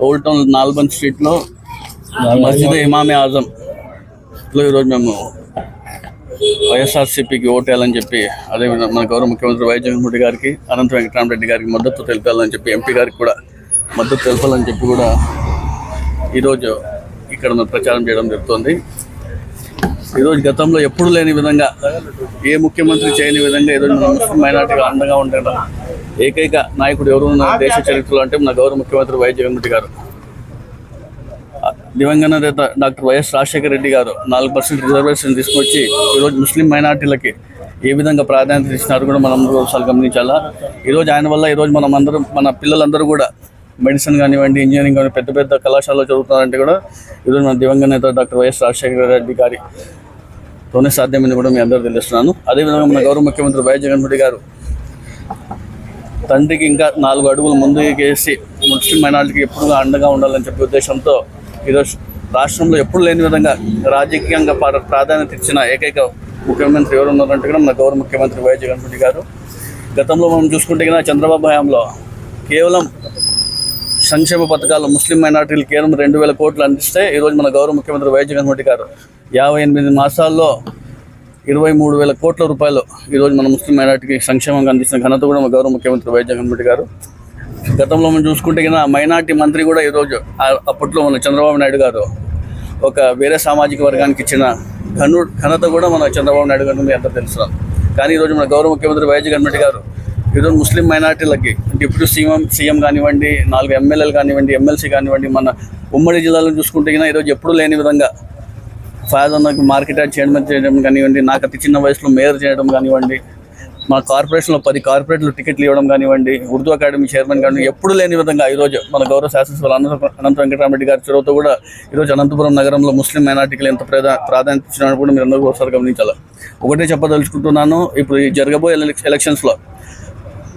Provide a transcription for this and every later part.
Old town నాల్బన్ స్ట్రీట్లో మస్జిద్ ఇమామే ఆజంలో ఈరోజు మేము వైఎస్ఆర్సీపీకి ఓటేయాలని చెప్పి అదేవిధంగా మన గౌరవ ముఖ్యమంత్రి వై జగన్మోహన్ గారికి అనంత వెంకటరామరెడ్డి గారికి మద్దతు తెలిపాలని చెప్పి ఎంపీ గారికి కూడా మద్దతు తెలపాలని చెప్పి కూడా ఈరోజు ఇక్కడ మనం ప్రచారం చేయడం జరుగుతుంది. ఈరోజు గతంలో ఎప్పుడు లేని విధంగా ఏ ముఖ్యమంత్రి చేయని విధంగా ఈరోజు ముస్లిం మైనార్టీగా అండగా ఉండడం ఏకైక నాయకుడు ఎవరు ఉన్నారు దేశ చరిత్రలో అంటే మన గౌరవ ముఖ్యమంత్రి వైఎస్ జగన్మోహన్ రెడ్డి గారు. దివంగత నేత డాక్టర్ వైఎస్ రాజశేఖర రెడ్డి గారు నాలుగు పర్సెంట్ రిజర్వేషన్ తీసుకొచ్చి ఈరోజు ముస్లిం మైనార్టీలకి ఏ విధంగా ప్రాధాన్యత ఇచ్చినారు కూడా మనం ఒకసారి గమనించాలా? ఈరోజు ఆయన వల్ల ఈరోజు మనం అందరం మన పిల్లలందరూ కూడా మెడిసిన్ కానివ్వండి ఇంజనీరింగ్ కానీ పెద్ద పెద్ద కళాశాలలో చదువుతున్నారంటే కూడా ఈరోజు మన దివంగత నేత డాక్టర్ వైఎస్ రాజశేఖర రెడ్డి గారి తోనే సాధ్యమని కూడా మీ అందరూ తెలుస్తున్నాను అదేవిధంగా మన గౌరవ ముఖ్యమంత్రి వైఎస్ జగన్మోహన్ రెడ్డి గారు తండ్రికి ఇంకా నాలుగు అడుగులు ముందుకు వేసి ముస్లిం మైనార్టీకి ఎప్పుడుగా అండగా ఉండాలని చెప్పే ఉద్దేశంతో ఈరోజు రాష్ట్రంలో ఎప్పుడు లేని విధంగా రాజకీయంగా ప్రాధాన్యత ఇచ్చిన ఏకైక ముఖ్యమంత్రి ఎవరు ఉన్నారంటే కూడా మన గౌరవ ముఖ్యమంత్రి వైఎస్ జగన్మోహన్ రెడ్డి గారు. గతంలో మనం చూసుకుంటే కన్నా చంద్రబాబు హయాంలో కేవలం సంక్షేమ పథకాలు ముస్లిం మైనార్టీలు కేవలం రెండు వేల కోట్లు అందిస్తే ఈరోజు మన గౌరవ ముఖ్యమంత్రి వైఎస్ జగన్మోహన్ రెడ్డి గారు యాభై ఎనిమిది మాసాల్లో ఇరవై మూడు వేల కోట్ల రూపాయలు ఈరోజు మన ముస్లిం మైనార్టీకి సంక్షేమంగా అందిస్తున్న ఘనత కూడా మన గౌరవ ముఖ్యమంత్రి వైఎస్ జగన్మోహన్ గారు. గతంలో మనం చూసుకుంటే కన్నా మైనార్టీ మంత్రి కూడా ఈరోజు అప్పట్లో మన చంద్రబాబు నాయుడు గారు ఒక వేరే సామాజిక వర్గానికి ఇచ్చిన ఘను ఘనత కూడా మన చంద్రబాబు నాయుడు గారు మీ అందరూ తెలుసు. కానీ ఈరోజు మన గౌరవ ముఖ్యమంత్రి వైఎస్ జగన్మోహన్ గారు ఈరోజు ముస్లిం మైనార్టీలకి డిప్యూటీ సీఎం సీఎం కానివ్వండి నాలుగు ఎమ్మెల్యేలు కానివ్వండి ఎమ్మెల్సీ కానివ్వండి మన ఉమ్మడి జిల్లాలో చూసుకుంటే కన్నా ఈరోజు ఎప్పుడు లేని విధంగా ఫాదర్కి మార్కెట్ యాడ్ చేయడం చేయడం కానివ్వండి నాకు అతి చిన్న వయసులో మేయర్ చేయడం కానివ్వండి మా కార్పొరేషన్లో పది కార్పొరేట్లు టికెట్లు ఇవ్వడం కానివ్వండి ఉర్దూ అకాడమీ చైర్మన్ కానివ్వండి ఎప్పుడు లేని విధంగా ఈరోజు మన గౌరవ శాసనసభ అనంత అనంత వెంకటరామరెడ్డి గారి చొరవతో కూడా ఈరోజు అనంతపురం నగరంలో ముస్లిం మైనార్టీకి ఎంత ప్రాధా ప్రాధాన్యత ఇచ్చినా కూడా మీరు అందరూ ఒకసారి గమనించాలి. ఒకటే చెప్పదలుచుకుంటున్నాను ఇప్పుడు ఈ జరగబోయే ఎలక్షన్స్లో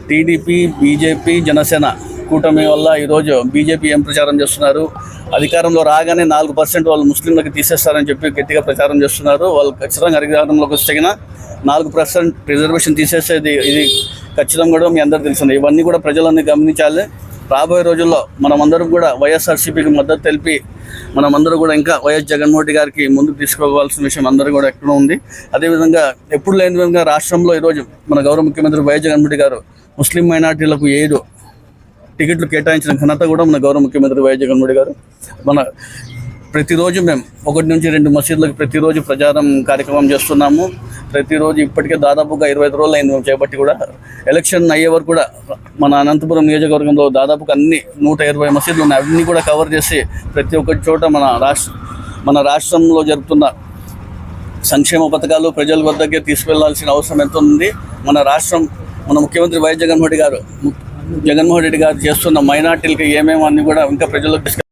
టీడీపీ బీజేపీ జనసేన కూటమి వల్ల ఈరోజు బీజేపీ ఏం ప్రచారం చేస్తున్నారు? అధికారంలో రాగానే నాలుగు పర్సెంట్ వాళ్ళు ముస్లింలకు తీసేస్తారని చెప్పి గట్టిగా ప్రచారం చేస్తున్నారు. వాళ్ళు ఖచ్చితంగా అధికారంలోకి వస్తే నాలుగు పర్సెంట్ రిజర్వేషన్ తీసేసేది ఇది ఖచ్చితంగా కూడా మీ అందరూ తెలిసింది ఇవన్నీ కూడా ప్రజలన్నీ గమనించాలి. రాబోయే రోజుల్లో మనమందరం కూడా వైఎస్ఆర్సీపీకి మద్దతు తెలిపి మనమందరూ కూడా ఇంకా వైఎస్ జగన్మోహన్ రెడ్డి గారికి ముందుకు తీసుకోవాల్సిన విషయం అందరూ కూడా ఎక్కడ ఉంది. అదేవిధంగా ఎప్పుడు లేని విధంగా రాష్ట్రంలో ఈరోజు మన గౌరవ ముఖ్యమంత్రి వైఎస్ జగన్మోహన్ రెడ్డి గారు ముస్లిం మైనార్టీలకు ఏడు టికెట్లు కేటాయించిన ఘనత కూడా మన గౌరవ ముఖ్యమంత్రి వైఎస్ జగన్మోహన్ గారు. మన ప్రతిరోజు మేము ఒకటి నుంచి రెండు మసీదులకు ప్రతిరోజు ప్రచారం కార్యక్రమం చేస్తున్నాము. ప్రతిరోజు ఇప్పటికే దాదాపుగా ఇరవై ఐదు రోజులు అయింది మేము చేపట్టి కూడా. ఎలక్షన్ అయ్యే వరకు కూడా మన అనంతపురం నియోజకవర్గంలో దాదాపుగా అన్ని నూట ఇరవై మసీదులు ఉన్నాయి. అవన్నీ కూడా కవర్ చేసి ప్రతి ఒక్క చోట మన రాష్ట్ర మన రాష్ట్రంలో జరుగుతున్న సంక్షేమ పథకాలు ప్రజల వద్దకే తీసుకెళ్ళాల్సిన అవసరం ఎంత ఉంది మన రాష్ట్రం మన ముఖ్యమంత్రి వైఎస్ జగన్మోహన్ గారు జగన్మోహన్ రెడ్డి గారు చేస్తున్న మైనార్టీలకి ఏమేమి అన్ని కూడా ఇంకా ప్రజలకు